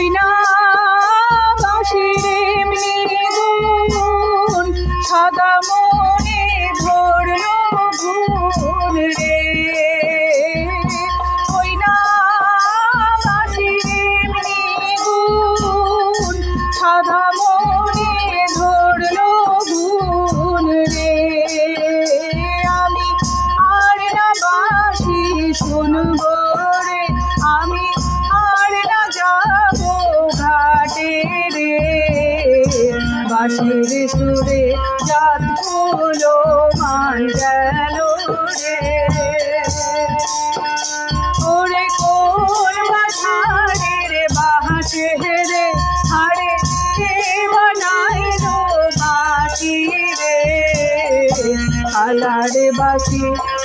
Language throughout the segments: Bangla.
ওই না বাঁশির এমনি গুণ, সাদা মনে ধরলো ভুল রে। ওই না বাঁশির এমনি গুণ, সাদা মনে ধরলো ভুল রে। আমি আর না বাঁশি শুনব রে, আমি বাঁশির সুরে জাত ফুলো মান গেল রে ওরে কোন মাথারে রে বাহাসে রে হারে কে বানাইলো বাসি রে আলারে বাসি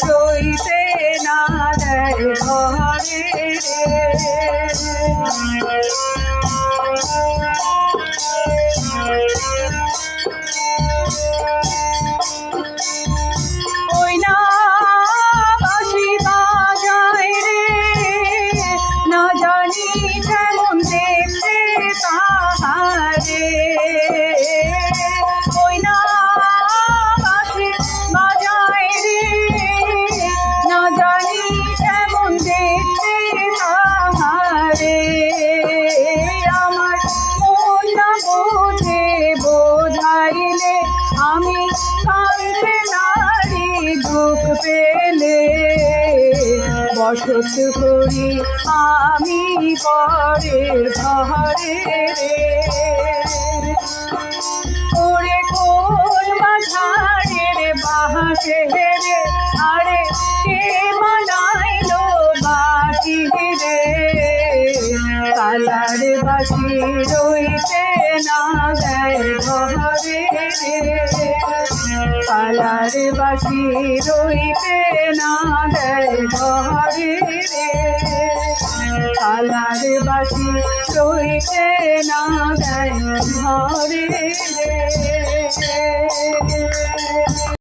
রইতে না দেয় ঘরে ওই বসত করি আমি পরের ঘরে রে ওরে কোন মাঝারে রে বাহাসে রে, আরে কে বানাইলো বাকি রে? কালার বাসি রইতে না দেয় রে। কালার বাসি রইতে না দেয় ঘরে রে। কালার বাসি রইতে না দেয় ঘরে রে।